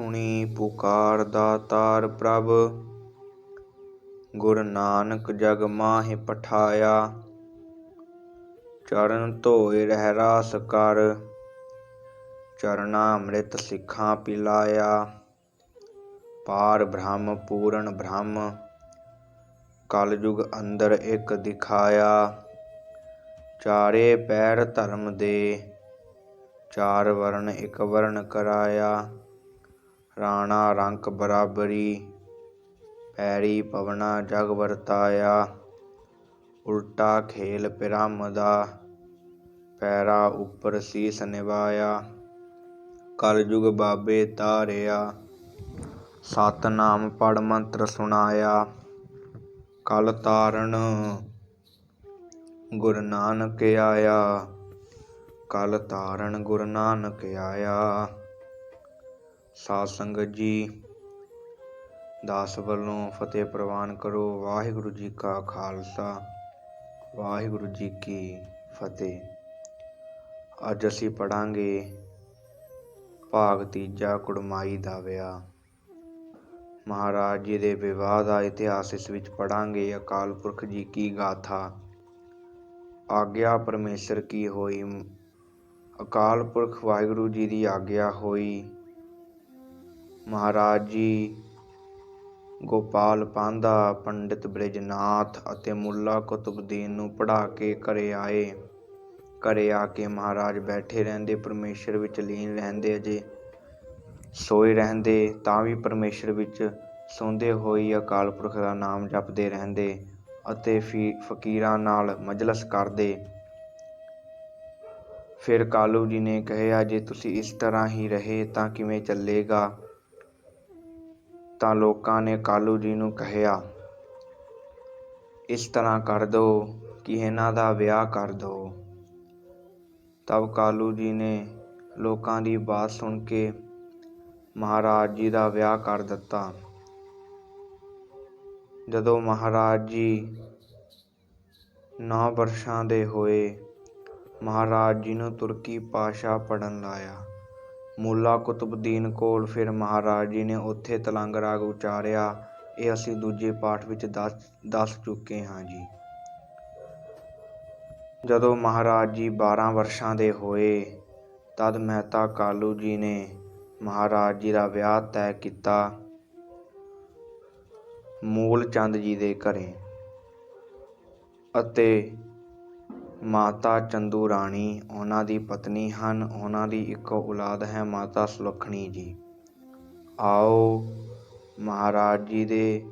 ਸੁਣੀ, ਪੁਕਾਰ ਦਾਤਾਰ ਪ੍ਰਭ। ਗੁਰ ਨਾਨਕ ਜਗ ਮਾਹਿ ਪਠਾਇਆ। ਚਰਨ ਧੋਏ ਰਹਿ ਰਾਸ ਕਰ। ਚਰਨਾ ਅੰਮ੍ਰਿਤ ਸਿੱਖਾਂ ਪਿਲਾਇਆ। ਪਾਰ ਬ੍ਰਹਮ, ਪੂਰਨ ਬ੍ਰਹਮ। ਕਲਯੁਗ ਅੰਦਰ ਇੱਕ ਦਿਖਾਇਆ। ਚਾਰੇ ਪੈਰ ਧਰਮ ਦੇ, ਚਾਰ ਵਰਣ ਇੱਕ ਵਰਣ ਕਰਾਇਆ। ਰਾਣਾ ਰੰਕ ਬਰਾਬਰੀ, ਪੈਰੀ ਪਵਨਾ ਜਗ ਵਰਤਾਇਆ, ਉਲਟਾ ਖੇਲ ਪਿਰਮ ਦਾ ਪੈਰਾ ਉੱਪਰ ਸੀਸ ਨਿਵਾਇਆ ਕਲਯੁਗ ਬਾਬੇ ਤਾਰਿਆ, ਸਤਨਾਮ ਪੜ ਮੰਤਰ ਸੁਣਾਇਆ, ਕਲ ਤਾਰਨ ਗੁਰ ਨਾਨਕ ਆਇਆ, ਕਲ ਤਾਰਨ ਗੁਰ ਨਾਨਕ ਆਇਆ। ਸਾਧ ਸੰਗਤ ਜੀ, ਦਾਸ ਵੱਲੋਂ ਫਤਿਹ ਪ੍ਰਵਾਨ ਕਰੋ, ਵਾਹਿਗੁਰੂ ਜੀ ਕਾ ਖਾਲਸਾ, ਵਾਹਿਗੁਰੂ ਜੀ ਕੀ ਫਤਿਹ। ਅੱਜ ਅਸੀਂ ਪੜਾਂਗੇ ਭਾਗ ਤੀਜਾ, ਕੁੜਮਾਈ ਦਾ ਵਿਆਹ। ਮਹਾਰਾਜ ਜੀ ਦੇ ਵਿਵਾਹ ਦਾ ਇਤਿਹਾਸ ਇਸ ਵਿੱਚ ਪੜਾਂਗੇ ਅਕਾਲ ਪੁਰਖ ਜੀ ਕੀ ਗਾਥਾ, ਆਗਿਆ ਪਰਮੇਸ਼ਰ ਕੀ ਹੋਈ, ਅਕਾਲ ਪੁਰਖ ਵਾਹਿਗੁਰੂ ਜੀ ਦੀ ਆਗਿਆ ਹੋਈ ਮਹਾਰਾਜ ਜੀ, ਗੋਪਾਲ ਪਾਂਧਾ ਪੰਡਿਤ ਬ੍ਰਿਜਨਾਥ ਅਤੇ ਮੁੱਲਾ ਕੁਤਬਦੀਨ ਨੂੰ ਪੜ੍ਹਾ ਕੇ ਘਰੇ ਆਏ। ਘਰੇ ਆ ਕੇ ਮਹਾਰਾਜ ਬੈਠੇ ਰਹਿੰਦੇ, ਪਰਮੇਸ਼ਰ ਵਿੱਚ ਲੀਨ ਰਹਿੰਦੇ ਅਜੇ। ਸੋਏ ਰਹਿੰਦੇ, ਤਾਂ ਵੀ ਪਰਮੇਸ਼ਰ ਵਿੱਚ ਸੌਂਦੇ ਹੋਏ ਅਕਾਲ ਪੁਰਖ ਦਾ ਨਾਮ ਜਪਦੇ ਰਹਿੰਦੇ ਅਤੇ ਫੀ, ਫਕੀਰਾਂ ਨਾਲ ਮਜਲਸ ਕਰਦੇ। ਫਿਰ ਕਾਲੂ ਜੀ ਨੇ ਕਿਹਾ, ਜੇ ਤੁਸੀਂ ਇਸ ਤਰ੍ਹਾਂ ਹੀ ਰਹੇ ਤਾਂ ਕਿਵੇਂ ਚੱਲੇਗਾ? ਤਾਂ ਲੋਕਾਂ ਨੇ ਕਾਲੂ ਜੀ ਨੂੰ ਕਿਹਾ, ਇਸ ਤਰ੍ਹਾਂ ਕਰ ਦੋ ਕਿ ਇਹਨਾਂ ਦਾ ਵਿਆਹ ਕਰ ਦੋ। ਤਬ ਕਾਲੂ ਜੀ ਨੇ ਲੋਕਾਂ ਦੀ ਬਾਤ ਸੁਣ ਕੇ ਮਹਾਰਾਜ ਜੀ ਦਾ ਵਿਆਹ ਕਰ ਦਿੱਤਾ। ਜਦੋਂ ਮਹਾਰਾਜ ਜੀ 9 ਵਰਸ਼ਾਂ ਦੇ ਹੋਏ, ਮਹਾਰਾਜ ਜੀ ਨੂੰ ਤੁਰਕੀ ਪਾਸ਼ਾ ਪੜਨ ਲਾਇਆ। ਮੁੱਲਾ ਕੁਤਬਦੀਨ ਕੋਲ ਫਿਰ ਮਹਾਰਾਜ ਜੀ ਨੇ ਉੱਥੇ ਤਲੰਗ ਰਾਗ ਉਚਾਰਿਆ। ਇਹ ਅਸੀਂ ਦੂਜੇ ਪਾਠ ਵਿੱਚ ਦੱਸ ਦੱਸ ਚੁੱਕੇ ਹਾਂ ਜੀ। ਜਦੋਂ ਮਹਾਰਾਜ ਜੀ 12 ਵਰਸ਼ਾਂ ਦੇ ਹੋਏ, ਤਦ ਮਹਿਤਾ ਕਾਲੂ ਜੀ ਨੇ ਮਹਾਰਾਜ ਜੀ ਦਾ ਵਿਆਹ ਤੈਅ ਕੀਤਾ ਮੂਲ ਚੰਦ ਜੀ ਦੇ ਘਰੇ ਅਤੇ ਮਾਤਾ ਚੰਦੂ ਰਾਣੀ ਉਹਨਾਂ ਦੀ ਪਤਨੀ ਹਨ, ਉਹਨਾਂ ਦੀ ਇੱਕ ਔਲਾਦ ਹੈ, ਮਾਤਾ ਸੁਲੱਖਣੀ ਜੀ। ਆਓ ਮਹਾਰਾਜ ਜੀ ਦੇ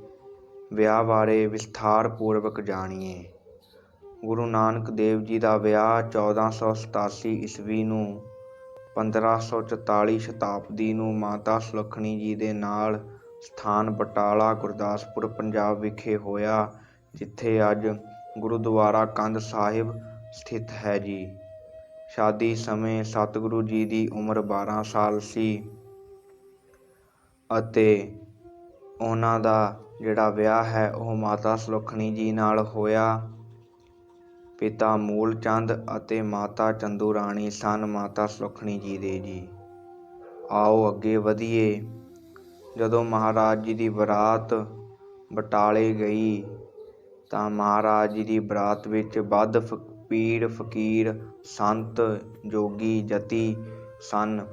ਵਿਆਹ ਬਾਰੇ ਵਿਸਥਾਰ ਪੂਰਵਕ ਜਾਣੀਏ। ਗੁਰੂ ਨਾਨਕ ਦੇਵ ਜੀ ਦਾ ਵਿਆਹ 1487 ਈਸਵੀ ਨੂੰ 1544 ਸ਼ਤਾਬਦੀ ਨੂੰ ਮਾਤਾ ਸੁਲੱਖਣੀ ਜੀ ਦੇ ਨਾਲ ਸਥਾਨ ਬਟਾਲਾ, ਗੁਰਦਾਸਪੁਰ, ਪੰਜਾਬ ਵਿਖੇ ਹੋਇਆ, ਜਿੱਥੇ ਅੱਜ ਗੁਰਦੁਆਰਾ ਕੰਧ ਸਾਹਿਬ ਸਥਿਤ ਹੈ ਜੀ। ਸ਼ਾਦੀ ਸਮੇਂ ਸਤਿਗੁਰੂ ਜੀ ਦੀ ਉਮਰ 12 ਸਾਲ ਸੀ ਅਤੇ ਉਹਨਾਂ ਦਾ ਜਿਹੜਾ ਵਿਆਹ ਹੈ, ਉਹ ਮਾਤਾ ਸੁਲੱਖਣੀ ਜੀ ਨਾਲ ਹੋਇਆ। ਪਿਤਾ ਮੂਲ ਚੰਦ ਅਤੇ ਮਾਤਾ ਚੰਦੂ ਰਾਣੀ ਸਨ, ਮਾਤਾ ਸੁਲੱਖਣੀ ਜੀ ਦੇ ਜੀ। ਆਓ ਅੱਗੇ ਵਧੀਏ। ਜਦੋਂ ਮਹਾਰਾਜ ਜੀ ਦੀ ਬਰਾਤ ਬਟਾਲੇ ਗਈ, ਤਾਂ ਮਹਾਰਾਜ ਜੀ ਦੀ ਬਰਾਤ ਵਿੱਚ ਬੱਧ ਪੀਰ ਫਕੀਰ, ਸੰਤ, ਜੋਗੀ, ਜਤੀ, ਸਨ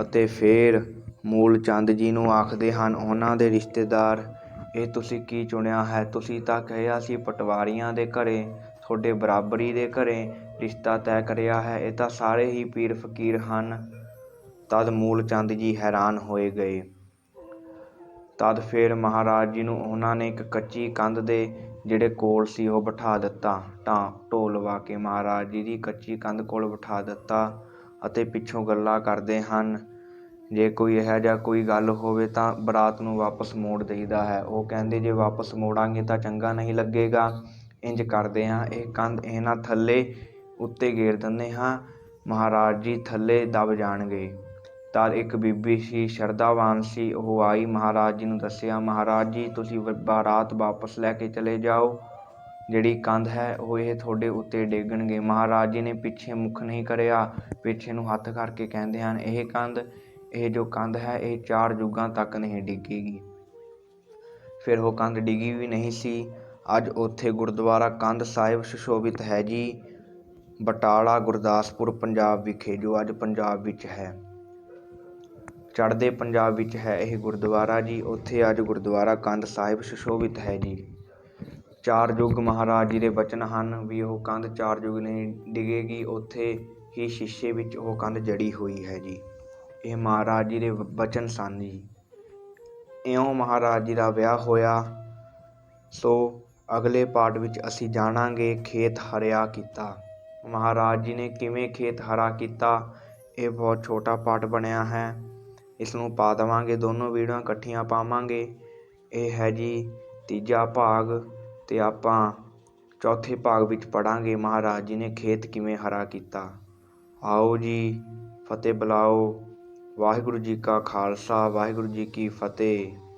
ਅਤੇ ਫਿਰ ਮੂਲ ਚੰਦ ਜੀ ਨੂੰ ਆਖਦੇ ਹਨ, ਉਹਨਾਂ ਦੇ ਰਿਸ਼ਤੇਦਾਰ, ਇਹ ਤੁਸੀਂ ਕੀ ਚੁਣਿਆ ਹੈ? ਤੁਸੀਂ ਤਾਂ ਕਿਹਾ ਸੀ ਪਟਵਾਰੀਆਂ ਦੇ ਘਰੇ, ਤੁਹਾਡੇ ਬਰਾਬਰੀ ਦੇ ਘਰੇ ਰਿਸ਼ਤਾ ਤੈਅ ਕਰਿਆ ਹੈ। ਇਹ ਤਾਂ ਸਾਰੇ ਹੀ ਪੀਰ ਫਕੀਰ ਹਨ। ਤਦ ਮੂਲ ਚੰਦ ਜੀ ਹੈਰਾਨ ਹੋਏ ਗਏ। ਤਦ ਫਿਰ ਮਹਾਰਾਜ ਜੀ ਨੂੰ ਉਹਨਾਂ ਨੇ ਇੱਕ ਕੱਚੀ ਕੰਧ ਦੇ ਜਿਹੜੇ ਕੋਲ ਸੀ ਉਹ ਬਿਠਾ ਦਿੱਤਾ। ਤਾਂ ਢੋਲ ਲਵਾ ਕੇ ਮਹਾਰਾਜ ਜੀ ਦੀ ਕੱਚੀ ਕੰਧ ਕੋਲ ਬਿਠਾ ਦਿੱਤਾ ਅਤੇ ਪਿੱਛੋਂ ਗੱਲਾਂ ਕਰਦੇ ਹਨ। ਜੇ ਕੋਈ ਇਹੋ ਜਿਹਾ ਕੋਈ ਗੱਲ ਹੋਵੇ ਤਾਂ ਬਰਾਤ ਨੂੰ ਵਾਪਸ ਮੋੜ ਦੇਈਦਾ ਹੈ। ਉਹ ਕਹਿੰਦੇ, ਜੇ ਵਾਪਸ ਮੋੜਾਂਗੇ ਤਾਂ ਚੰਗਾ ਨਹੀਂ ਲੱਗੇਗਾ। ਇੰਜ ਕਰਦੇ ਹਾਂ, ਇਹ ਕੰਧ ਇਹਨਾਂ ਥੱਲੇ ਉੱਤੇ ਗੇਰ ਦਿੰਦੇ ਹਾਂ। ਮਹਾਰਾਜ ਜੀ ਥੱਲੇ ਦਬ ਜਾਣਗੇ। ਤਦ ਇੱਕ ਬੀਬੀ ਸੀ, ਸ਼ਰਧਾਵਾਨ ਸੀ, ਉਹ ਆਈ ਮਹਾਰਾਜ ਜੀ ਨੂੰ ਦੱਸਿਆ, ਮਹਾਰਾਜ ਜੀ, ਤੁਸੀਂ ਵ- ਬਾਰਾਤ ਵਾਪਸ ਲੈ ਕੇ ਚਲੇ ਜਾਓ। ਜਿਹੜੀ ਕੰਧ ਹੈ, ਉਹ ਇਹ ਤੁਹਾਡੇ ਉੱਤੇ ਡੇਗਣਗੇ। ਮਹਾਰਾਜ ਜੀ ਨੇ ਪਿੱਛੇ ਮੁੱਖ ਨਹੀਂ ਕਰਿਆ, ਪਿੱਛੇ ਨੂੰ ਹੱਥ ਕਰਕੇ ਕਹਿੰਦੇ ਹਨ, ਇਹ ਕੰਧ, ਇਹ ਜੋ ਕੰਧ ਹੈ, ਇਹ ਚਾਰ ਯੁੱਗਾਂ ਤੱਕ ਨਹੀਂ ਡਿੱਗੇਗੀ। ਫਿਰ ਉਹ ਕੰਧ ਡਿੱਗੀ ਵੀ ਨਹੀਂ ਸੀ। ਅੱਜ ਉੱਥੇ ਗੁਰਦੁਆਰਾ ਕੰਧ ਸਾਹਿਬ ਸੁਸ਼ੋਭਿਤ ਹੈ ਜੀ। ਬਟਾਲਾ ਗੁਰਦਾਸਪੁਰ, ਪੰਜਾਬ ਵਿਖੇ, ਜੋ ਅੱਜ ਪੰਜਾਬ ਵਿੱਚ ਹੈ। ਚੜ੍ਹਦੇ ਪੰਜਾਬ ਵਿੱਚ ਹੈ ਇਹ ਗੁਰਦੁਆਰਾ ਜੀ। ਉੱਥੇ ਅੱਜ ਗੁਰਦੁਆਰਾ ਕੰਧ ਸਾਹਿਬ ਸੁਸ਼ੋਭਿਤ ਹੈ ਜੀ। ਚਾਰ ਯੁੱਗ ਮਹਾਰਾਜ ਜੀ ਦੇ ਬਚਨ ਹਨ ਵੀ ਉਹ ਕੰਧ ਚਾਰ ਯੁੱਗ ਨਹੀਂ ਡਿੱਗੇਗੀ, ਉੱਥੇ ਹੀ ਸ਼ੀਸ਼ੇ ਵਿੱਚ ਉਹ ਕੰਧ ਜੜੀ ਹੋਈ ਹੈ ਜੀ। ਇਹ ਮਹਾਰਾਜ ਜੀ ਦੇ ਬਚਨ ਸਨ ਜੀ। ਇਉਂ ਮਹਾਰਾਜ ਜੀ ਦਾ ਵਿਆਹ ਹੋਇਆ, ਸੋ ਅਗਲੇ ਪਾਠ ਵਿੱਚ ਅਸੀਂ ਜਾਣਾਂਗੇ ਖੇਤ ਹਰਿਆ ਕੀਤਾ। ਮਹਾਰਾਜ ਜੀ ਨੇ ਕਿਵੇਂ ਖੇਤ ਹਰਾ ਕੀਤਾ, ਇਹ ਬਹੁਤ ਛੋਟਾ ਪਾਠ ਬਣਿਆ ਹੈ। ਇਸ ਨੂੰ ਪਾ ਦੇਵਾਂਗੇ, ਦੋਨੋਂ ਵੀਡੀਓਆਂ ਇਕੱਠੀਆਂ ਪਾਵਾਂਗੇ। ਇਹ ਹੈ ਜੀ ਤੀਜਾ ਭਾਗ ਅਤੇ ਆਪਾਂ ਚੌਥੇ ਭਾਗ ਵਿੱਚ ਪੜਾਂਗੇ, ਮਹਾਰਾਜ ਜੀ ਨੇ ਖੇਤ ਕਿਵੇਂ ਹਰਾ ਕੀਤਾ। ਆਓ ਜੀ, ਫਤਿਹ ਬੁਲਾਓ। ਵਾਹਿਗੁਰੂ ਜੀ ਕਾ ਖਾਲਸਾ, ਵਾਹਿਗੁਰੂ ਜੀ ਕੀ ਫਤਿਹ।